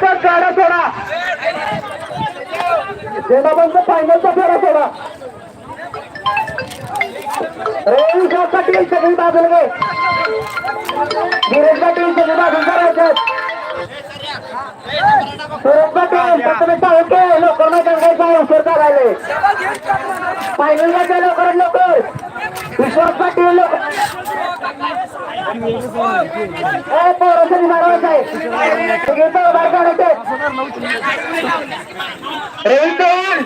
पंच गाडा सोडा. झेंडा फायनलचा फेरा सोडा. रेल साठी सगळी बाजूला गे गिरीश पाटील सगळी बाजूला करायचे सुरेश पाटील लवकर करायले? फायनलमध्ये लवकर लवकर. विश्वास पाटील मारवायचं आहे सगळे सहभाग करायचे रवी चव्हाण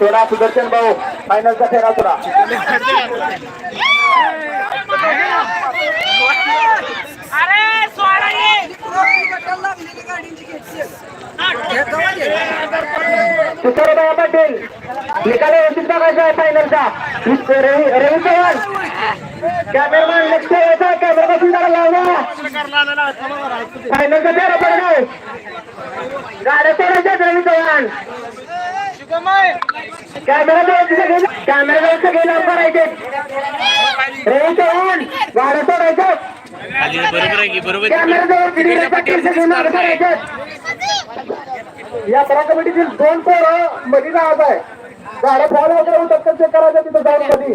थोडा सुदर्शन भाऊ फायनलचा फेरा थोडा तुषारबाई पाटील निकाल व्यवस्थित बघायचा आहे फायनलचा रवी रवी चव्हाण. कॅमेरामॅन लक्ष द्यायचा कॅमेरा पासून जरा लावला फायनलचा फेरा पडणार. गाड्या सोडायच्या रवी चव्हाण. कॅमेरा कॅमेरा सगळे लाव करायचे रवी चव्हाण गाड्या सोडायच्या बरोबर आहे की बरोबर कॅमेरा जवळ गिरीश पाटील सगळे मागे करायचे यात्रा कमिटीतील दोन पोरं मध्ये जात आहे. गाड्या फॉल वगैरे होतात तर चेक करायचं तिथं जाऊन मध्ये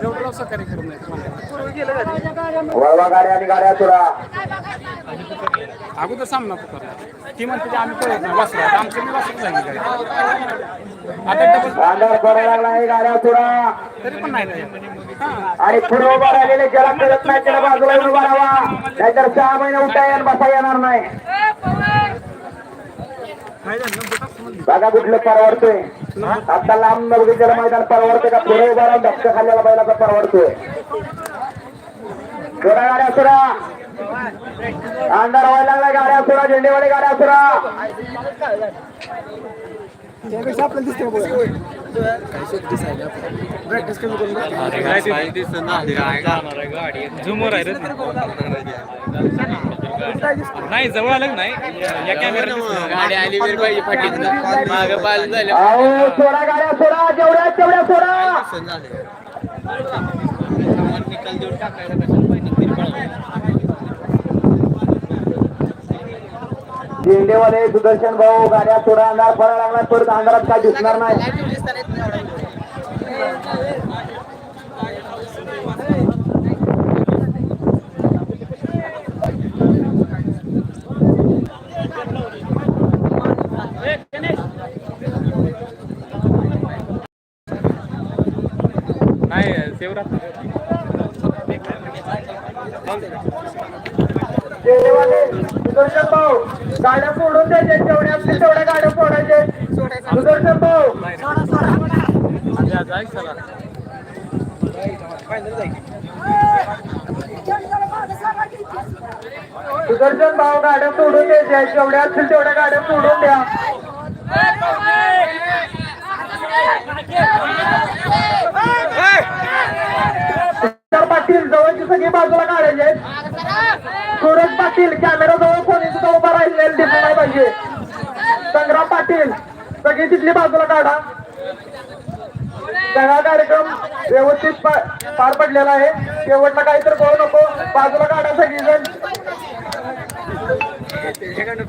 एवढं सहकार्य करत नाही वळवा गाड्या आणि गाड्या सोडा अगोदर सामना पुकारला ती म्हणते की आम्ही पळत नाही. वासरा आमचं मी आहे गाड्या सोडा तरी पण नाही हा. आणि पुढे उभा राहिलेले ज्याला कळत नाही त्याला बाजूला येऊन उभा राहावा. नाहीतर सहा महिने उठाय आणि बसा येणार नाही. बघा कुठलं परवडतोय. आता लांब नवरीच्याला मैदान परवडतंय का? पुढे उभा राहून धक्का खाल्लेला बैलाचा परवडतोय. सोडा गाड्या सोडा अंधार व्हायला लागला गाड्या सोडा झेंडेवाले गाड्या त्यापेक्षा आपल्याला दिसते प्रॅक्टिस कमी करून झुमवर आहे रे. नाही जवळ आलं नाही. या गाडी आली वेळ पाहिजे पाठीत माग पाल झालं. अहो सोडा गाड्या सोडा जेवढ्या तेवढ्या सोडा. निकाल देऊन टाकायला कशाला पाहिजे झेंडेवाले सुदर्शन भाऊ गाड्या सोडा अंधार फळा लागला परत अंधारात काय दिसणार नाही नाही सेवरा झेंडेवाले सुदर्शन भाऊ गाड्या सोडून द्यायचे जेवढ्या असतील तेवढ्या गाड्या सोडायचे सुदर्शन भाऊ सुदर्शन भाऊ गाड्या सोडून द्यायच्या जेवढ्या असतील तेवढ्या गाड्या सोडून द्या. पाटील जवळची सगळी बाजूला काढायचे. सूरज पाटील कॅमेरा जवळ कोणी सुद्धा उभा राहिलेलं दिसलं नाही पाहिजे. संग्राम पाटील सगळी तिथली बाजूला काढा. सगळा कार्यक्रम व्यवस्थित पार पडलेला आहे. शेवटला काहीतरी कळू नको. बाजूला काढा सगळीजण.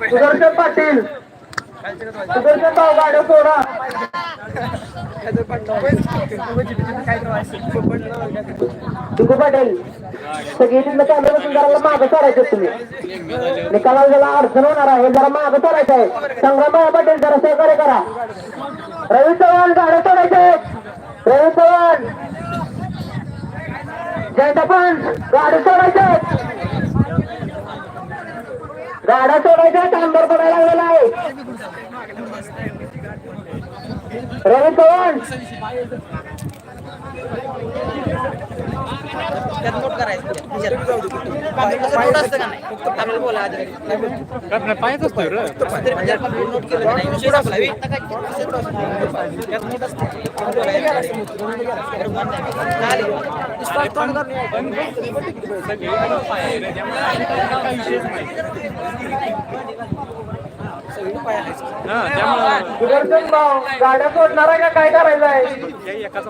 सुदर्शन पाटील. सुदर्शन भाऊ गाड्या सोडा. तुझं पाटील. सगळी तिथलं कॅमेरा जरा मागं सोडायचं तुम्ही. निकालाला जरा अडचण होणार आहे. जरा मागं चालायचं आहे. संग्राम पटेल जरा सहकार्य करा. रवी चव्हाण गाड्या चढायचे रवी चव्हाण. जयंत पण गाडी चढायचे आहेत. गाड्या सोडायच्या तांबर पडायला लागलेला आहे. रवी चव्हाण. पायच असतोय रे. हा त्यामुळे सुदर्शन भाऊ गाड्या सोडणार आहे का काय करायचं आहे एकाचा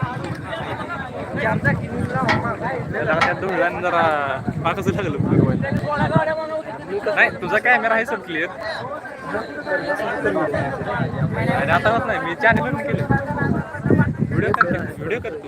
धुळ्यानं जरा पाकच लागलं नाही तुझा कॅमेरा आहे सर क्लिअर आणि आता होत नाही मी चॅनल केलं व्हिडिओ करतो व्हिडिओ करतो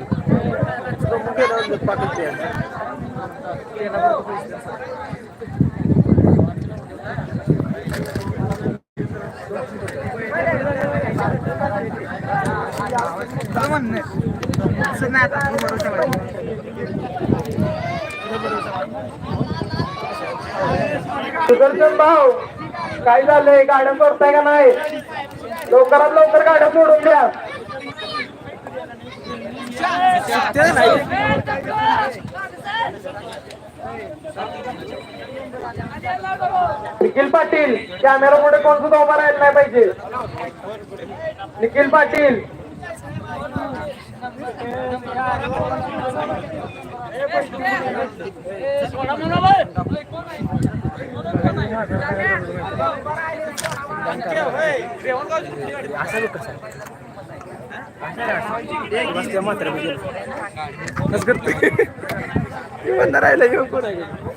सुदर्शन भाऊ काय झालंय? गाड्या सोडताय का नाही? लवकरात लवकर गाड्या सोडून द्या. निखिल पाटील कॅमेरा पुढे कोण सुद्धा उभा राहिला नाही पाहिजे. निखिल पाटील मात्र बंद राहिला येऊ कोण आहे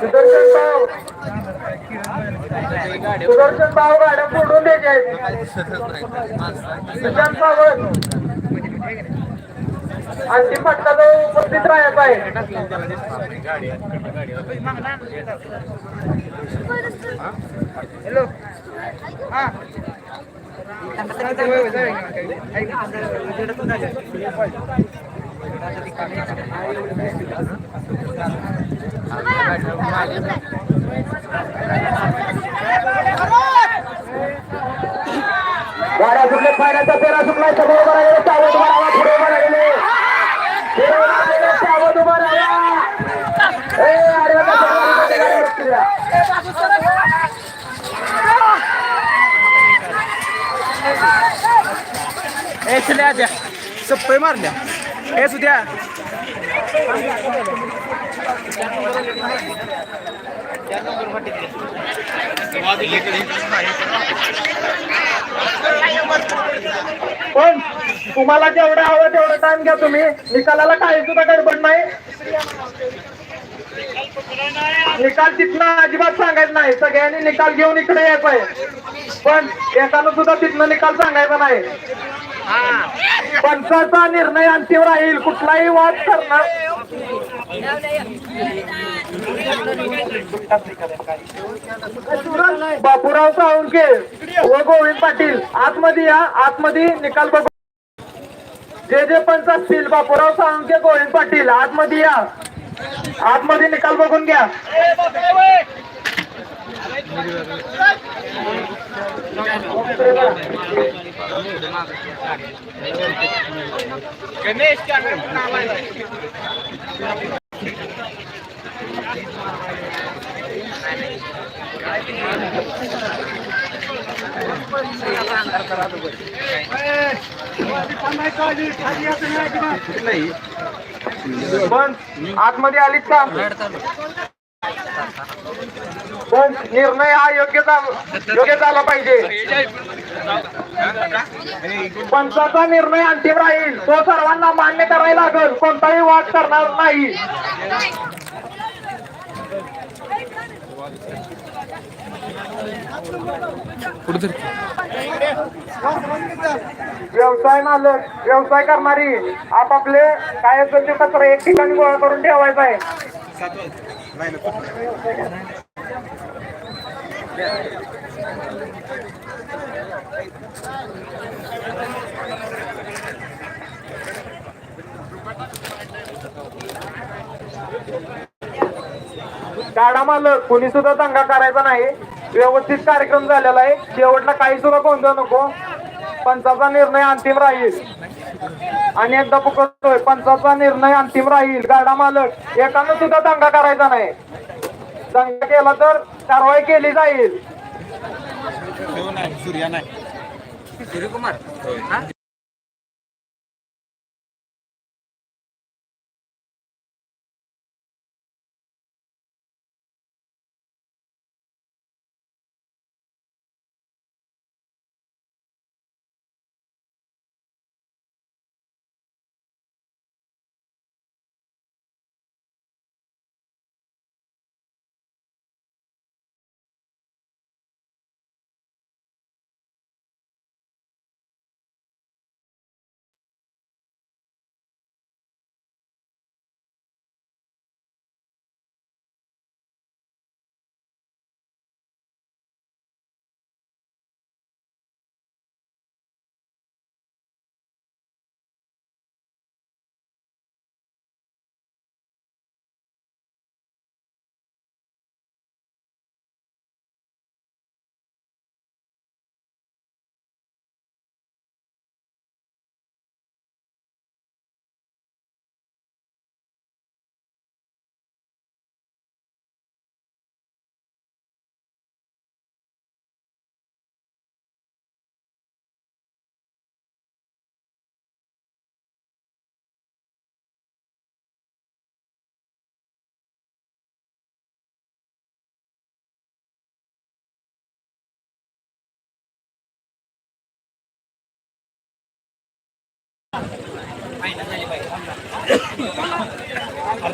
सुदर्शन भाऊ. सुदर्शन भाऊ गाड्या फोडून द्यायच्या आहेत. सुशांत सावंत. अंतिम फटका जो उपस्थित राहायचा आहे. गाड्या सुटले फायद्याचा पेरा सुटलाय. समोर बघायला राहिलेले पुढे बघायला राहिलेले पुढे उभा राहिलेले सावध उभा राहा ए अरे बाबा, समोर गाडी बसली आहे. ए चल्या द्या. सप्पय मारल्या ए सुद्या पण तुम्हाला जेवढं हवं तेवढं टाइम घ्या तुम्ही. निकालाला काही सुद्धा गडबड नाही. निकाल तिथनं अजिबात सांगायचं नाही. सगळ्यांनी निकाल घेऊन इकडे यायचं आहे. पण एकानं सुद्धा तिथनं निकाल सांगायचा नाही. पंचाचा निर्णय अंतिम राहील. कुठलाही वाद करणार. बापूराव साळुंके व गोविंद पाटील आतमध्ये या. आतमध्ये निकाल बघू. जे जे पंच असतील बापूराव साळुंके गोविंद पाटील आतमध्ये या. आतमध्ये निकाल बघून घ्या. पण आतमध्ये आलीत का? पण निर्णय हा योग्य योग्य झाला पाहिजे. पंचाचा निर्णय अंतिम राहील. तो सर्वांना मान्य करायला लागेल. कोणताही वाद करणार नाही. व्यवसाय मालक व्यवसाय करणारी आपापले काय असेल ते कचरा एक ठिकाणी गोळा करून ठेवायचा आहे. गाडा मालक कोणी सुद्धा दंगा करायचा नाही. व्यवस्थित कार्यक्रम झालेला आहे. शेवटला काही सुद्धा गोंधळ नको. पंचाचा निर्णय अंतिम राहील. आणि एकदा पुकारतोय पंचाचा निर्णय अंतिम राहील. गाडा मालक एकानं सुद्धा दंगा करायचा नाही. दंगा केला तर कारवाई केली जाईल. सूर्या नाही सूर्यकुमार?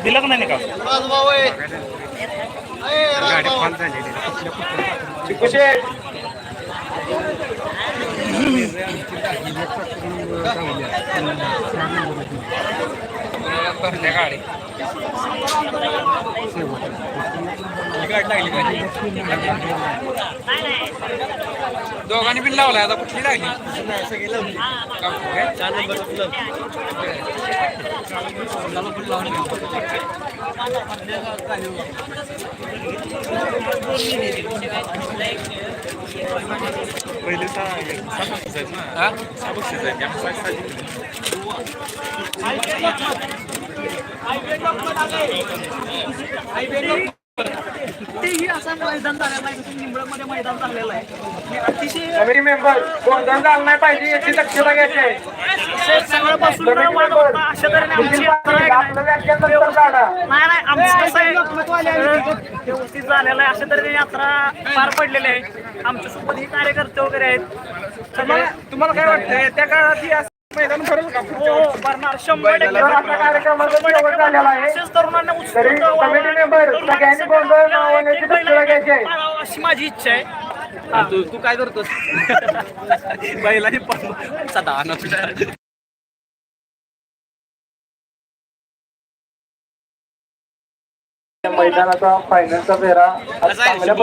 दिला का नाही का गाडी फाल झालेली कुठे भरल्या गाडी लागली का दोघांनी बिन लावलाय आता कुठली लागली पहिले सहा तेही असं मैदान झालेलं आहे जसं निंबळमध्ये मैदान झालेलं आहे. अतिशय कमिटी मेंबर गोंधळ झाला नाही पाहिजे याची दक्षता घ्यायची आहे. अशा तऱ्हेने आमची यात्रा आहे आपलं का व्याख्यान नंतर काढा. नाही नाही आमचं कसं आहे व्यवस्थित झालेलं आहे. अशा तऱ्हेने यात्रा पार पडलेली आहे. आमच्यासोबत ही कार्यकर्ते वगैरे आहेत. सगळे तुम्हाला काय वाटतंय? त्या काळात ही मैदान भरेल का? हो हो भरणार. शंभर टक्के असेच तरुणांना तरी उत्स्फूर्त व्हावं. कमिटी मेंबर सगळ्यांनी गोंधळ न होण्याची दक्षता घ्यायची आहे पाळावं अशी माझी इच्छा आहे. तू तू काय करतोस? बैलाने पण सदा ना तुझ्या मैदानाचा फायनलचा फेरा आज चांगल्या